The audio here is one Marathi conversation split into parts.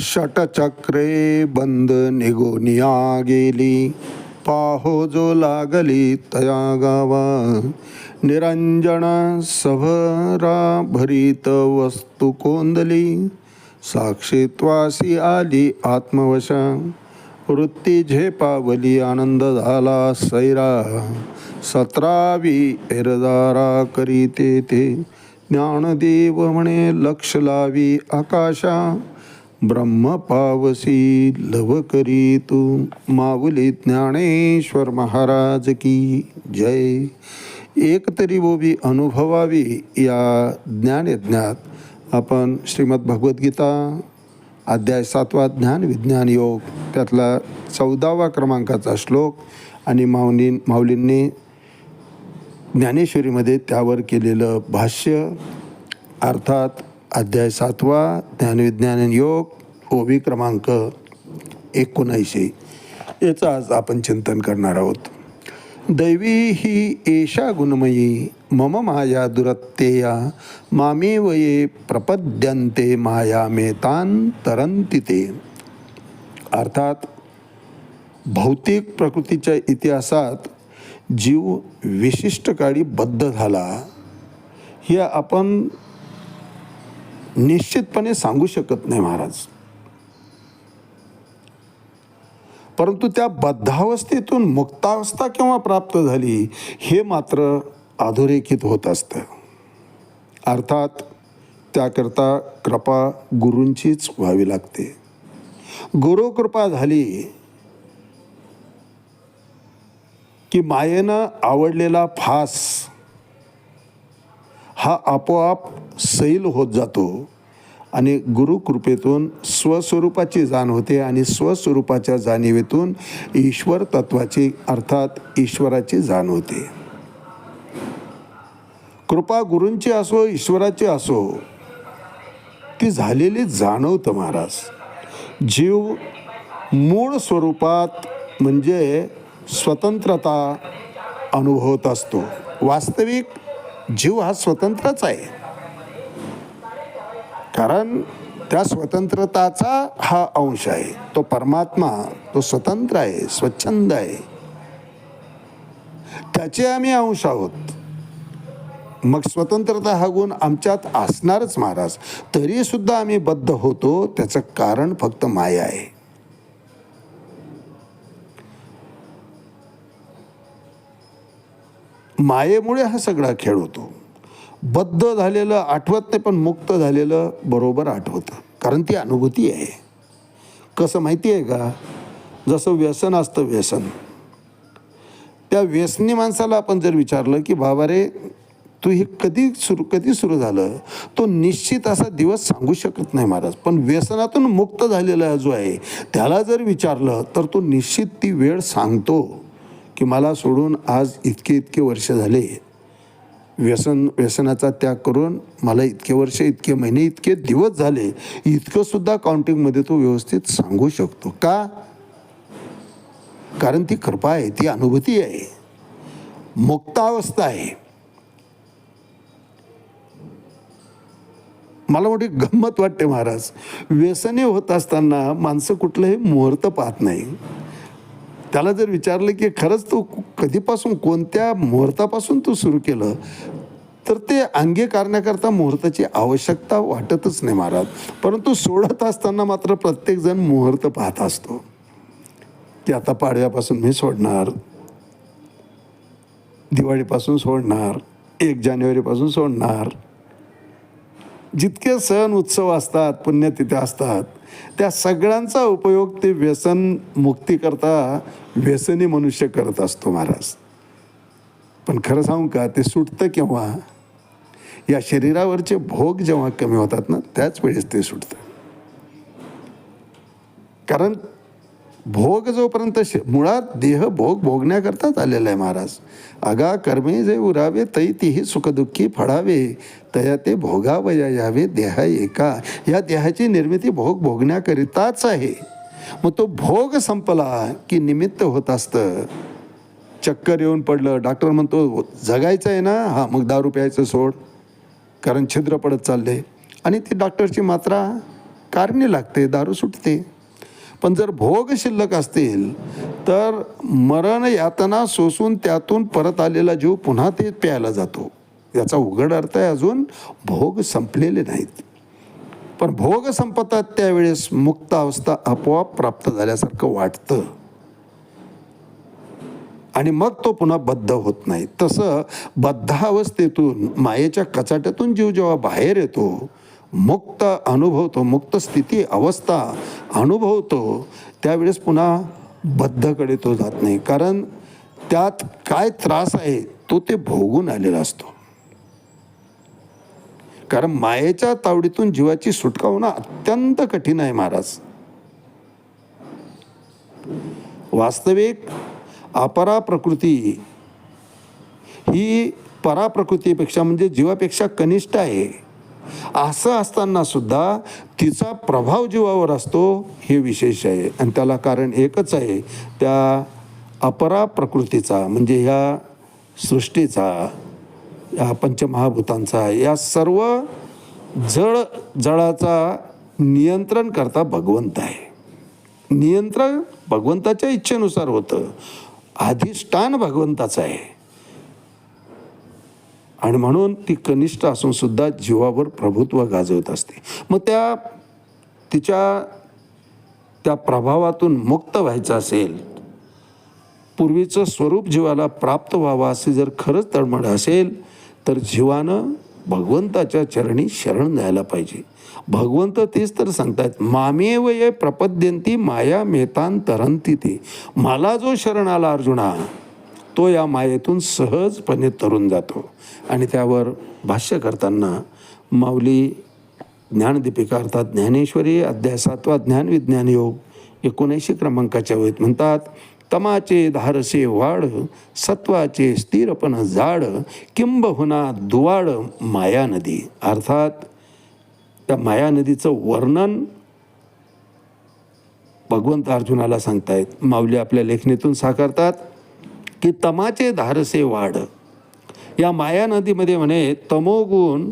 षटचक्रे बंद निगोनिया गेली पाहो जो लागली तया गावा. निरंजन सभरा भरीत वस्तू कोंदली. साक्षीत्वासी आली आत्मवशा. वृत्ती झेपावली आनंद झाला सैरा. सतरावी एरदारा करीते ते ज्ञानदेव म्हणे लक्ष लावी आकाशा. ब्रह्म पावसी लव करी तू. माऊली ज्ञानेश्वर महाराज की जय. एक तरी बोबी अनुभवावी या ज्ञानयज्ञात आपण श्रीमद भगवद्गीता अध्याय सातवा ज्ञान विज्ञान योग त्यातला चौदावा क्रमांकाचा श्लोक आणि माऊली माऊलींनी ज्ञानेश्वरीमध्ये त्यावर केलेलं भाष्य अर्थात अध्याय सातवा ज्ञानविज्ञान योग ओबी क्रमांक एकोणऐंशी. याचं आज आपण चिंतन करणार आहोत. दैवी ही एषा गुणमयी मम माया दुरत्तेया मामेव ये प्रपद्यन्ते माया मेतान तरंती ते. अर्थात भौतिक प्रकृतीच्या इतिहासात जीव विशिष्ट काळी बद्ध झाला हे आपण निश्चितपणे सांगू शकत नाही महाराज. परंतु त्या बद्धावस्थेतून मुक्तावस्था केव्हा प्राप्त झाली हे मात्र अधोरेखित होत असतं. अर्थात त्याकरता कृपा गुरूंचीच व्हावी लागते. गुरुकृपा झाली की मायेनं आवडलेला फास हा आपोआप सैल होत जातो आणि गुरुकृपेतून स्वस्वरूपाची जाण होते आणि स्वस्वरूपाच्या जाणीवेतून ईश्वर तत्वाची अर्थात ईश्वराची जाण होते. कृपा गुरूंची असो ईश्वराची असो ती झालेली जाणवतं महाराज. जीव मूळ स्वरूपात म्हणजे स्वतंत्रता अनुभवत असतो. वास्तविक जीव हा स्वतंत्रच आहे. कारण त्या स्वतंत्रताचा हा अंश आहे. तो परमात्मा तो स्वतंत्र आहे स्वच्छंद आहे. त्याचे आम्ही अंश आहोत. मग स्वतंत्रता हा गुण आमच्यात असणारच महाराज. तरीसुद्धा आम्ही बद्ध होतो त्याचं कारण फक्त माया आहे. मायेमुळे हा सगळा खेळ होतो. बद्ध झालेलं आठवत नाही पण मुक्त झालेलं बरोबर आठवतं. कारण ती अनुभूती आहे. कसं माहिती आहे का? जसं व्यसन असतं व्यसन. त्या व्यसनी माणसाला आपण जर विचारलं की बाबा रे तू हे कधी सुरू कधी सुरू झालं? तो निश्चित असा दिवस सांगू शकत नाही महाराज. पण व्यसनातून मुक्त झालेला जो आहे त्याला जर विचारलं तर तो निश्चित ती वेळ सांगतो. की मला सोडून आज इतके इतके वर्ष झाले. व्यसन व्यसनाचा त्याग करून मला इतके वर्ष इतके महिने इतके दिवस झाले. इतकंसुद्धा काउंटिंगमध्ये तो व्यवस्थित सांगू शकतो का? कारण ती कृपा आहे ती अनुभूती आहे. मुक्तावस्था आहे. मला मोठी गंमत वाटते महाराज. व्यसने होत असताना माणसं कुठलंही मुहूर्त पाहत नाही. त्याला जर विचारलं की खरंच तू कधीपासून कोणत्या मुहूर्तापासून तू सुरू केलं तर ते अंगीकारण्याकरता मुहूर्ताची आवश्यकता वाटतच नाही महाराज. परंतु सोडत असताना मात्र प्रत्येकजण मुहूर्त पाहत असतो. की आता पाडव्यापासून मी सोडणार दिवाळीपासून सोडणार एक जानेवारीपासून सोडणार जितके सण उत्सव असतात पुण्यतिथ्या असतात त्या सगळ्यांचा उपयोग ते व्यसन मुक्तीकरता व्यसनी मनुष्य करत असतो महाराज. पण खरं सांगू का ते सुटतं केव्हा? या शरीरावरचे भोग जेव्हा कमी होतात ना त्याच वेळेस ते सुटतं. कारण भोग जोपर्यंत श मुळात देह भोग भोगण्याकरताच आलेला आहे महाराज. अगा कर्मे जे उरावे तै तीही सुखदुःखी फळावे. तया ते भोगावया यावे देहा एका. या देहाची निर्मिती भोग भोगण्याकरिताच आहे. मग तो भोग संपला की निमित्त होत असतं. चक्कर येऊन पडलं. डॉक्टर म्हणतो जगायचं आहे ना? हां मग दारू प्यायचं सोड. कारण छिद्र पडत चालले. आणि ती डॉक्टरची मात्रा कारणी लागते दारू सुटते. पण जर भोग शिल्लक असतील तर मरण यातना सोसून त्यातून परत आलेला जीव पुन्हा ते प्यायला जातो. याचा उघड अर्थ आहे अजून भोग संपलेले नाहीत. पण भोग संपतात त्यावेळेस मुक्त अवस्था आपोआप प्राप्त झाल्यासारखं वाटतं. आणि मग तो पुन्हा बद्ध होत नाही. तसं बद्धावस्थेतून मायेच्या कचाट्यातून जीव जेव्हा बाहेर येतो मुक्त अनुभवतो मुक्त स्थिती अवस्था अनुभवतो त्यावेळेस पुन्हा बद्धकडे तो जात नाही. कारण त्यात काय त्रास आहे तो ते भोगून आलेला असतो. कारण मायेच्या तावडीतून जीवाची सुटका होणं अत्यंत कठीण आहे महाराज. वास्तविक अपरा प्रकृती ही परा प्रकृतीपेक्षा म्हणजे जीवापेक्षा कनिष्ठ आहे. असं असताना सुद्धा तिचा प्रभाव जीवावर असतो हे विशेष आहे. आणि त्याला कारण एकच आहे त्या अपरा प्रकृतीचा म्हणजे ह्या सृष्टीचा या पंचमहाभूतांचा या सर्व जळ जळाचा नियंत्रण करता भगवंत आहे. नियंत्रण भगवंताच्या इच्छेनुसार होतं. अधिष्ठान भगवंताचं आहे. आणि म्हणून ती कनिष्ठ असून सुद्धा जीवावर प्रभुत्व गाजवत असते. मग त्या तिच्या त्या प्रभावातून मुक्त व्हायचं असेल पूर्वीचं स्वरूप जीवाला प्राप्त व्हावं असे जर खरंच तळमळ असेल तर जीवानं भगवंताच्या चरणी शरण जायला पाहिजे. भगवंत तेच तर सांगतायत मामेव ये प्रपद्यंती माया मेतान तरंती ते. मला जो शरण आला अर्जुना तो या मायेतून सहजपणे तरून जातो. आणि त्यावर भाष्य करताना माऊली ज्ञानदीपिका अर्थात ज्ञानेश्वरी अध्याय सातवा ज्ञान विज्ञान योग एकोणऐंशी क्रमांकाच्या वेळेत म्हणतात तमाचे धारसे वाढ सत्वाचे स्थिरपण जाड किंबहुना दुवाड माया नदी. अर्थात त्या माया नदीचं वर्णन भगवंत अर्जुनाला सांगतायत. माऊली आपल्या लेखणीतून साकारतात की तमाचे धारसे वाढ. या माया नदीमध्ये म्हणे तमोगुण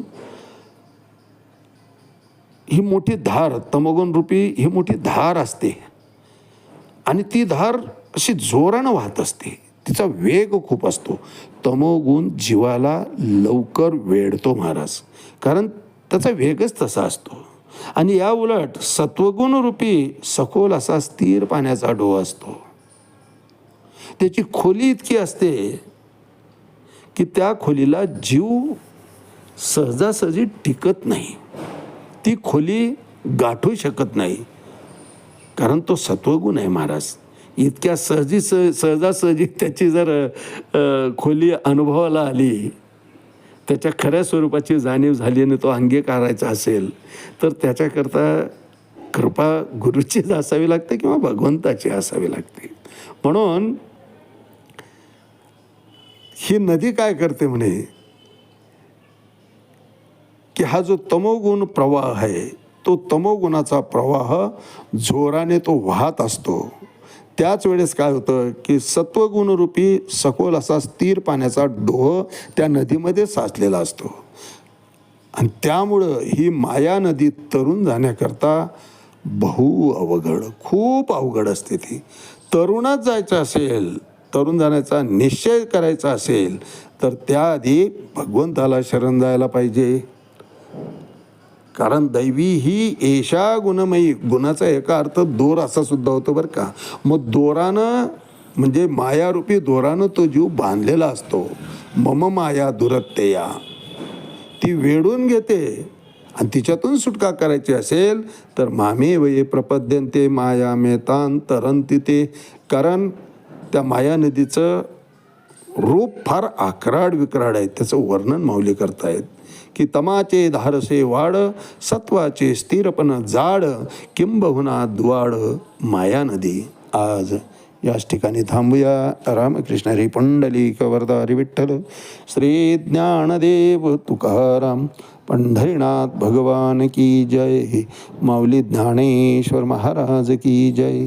ही मोठी धार तमोगुण रूपी ही मोठी धार असते. आणि ती धार अशी जोरानं वाहत असते. तिचा वेग खूप असतो. तमोगुण जीवाला लवकर वेढतो महाराज. कारण त्याचा वेगच तसा असतो. आणि या उलट सत्वगुण रूपी सखोल असा स्थिर पाण्याचा डोह असतो. त्याची खोली इतकी असते की त्या खोलीला जीव सहजासहजी टिकत नाही. ती खोली गाठू शकत नाही. कारण तो सत्वगुण आहे महाराज. इतक्या सहजी सह सहजासहजी त्याची जर खोली अनुभवाला आली त्याच्या खऱ्या स्वरूपाची जाणीव झाली आणि तो अंगीकारायचा असेल तर त्याच्याकरता कृपा गुरुचीच असावी लागते किंवा भगवंताची असावी लागते. म्हणून ही नदी काय करते म्हणे? की हा जो तमोगुण प्रवाह आहे तो तमोगुणाचा प्रवाह जोराने तो वाहत असतो. त्याच वेळेस काय होतं की सत्वगुणरूपी सखोल असा स्थिर पाण्याचा डोह त्या नदीमध्ये साचलेला असतो. आणि त्यामुळं ही माया नदी तरुण जाण्याकरता बहु अवघड खूप अवघड असते ती तरुणात जायचं असेल तरुण जाण्याचा निश्चय करायचा असेल तर त्याआधी भगवंताला शरण जायला पाहिजे. कारण दैवी ही एशा गुणमयी गुणाचा एका अर्थ दोर असा सुद्धा होतो बरं का. मग दोरानं म्हणजे मायारूपी दोरानं तो जीव बांधलेला असतो. मम माया दुरत्तेया. ती वेढून घेते आणि तिच्यातून सुटका करायची असेल तर मामे वये प्रपद्यंते माया मेतान तरंती ते कारण त्या माया नदीचं रूप फार आकराड विकराड आहे. त्याचं वर्णन माऊली करतायत की तमाचे धारसे वाड सत्वाचे स्थिरपण जाड किंबहुना दुवाड माया नदी. आज याच ठिकाणी थांबूया. रामकृष्ण हरी पुंडलिक वरदा हरी विठ्ठल श्री ज्ञानदेव तुकाराम पंढरीनाथ भगवान की जय. माऊली ज्ञानेश्वर महाराज की जय.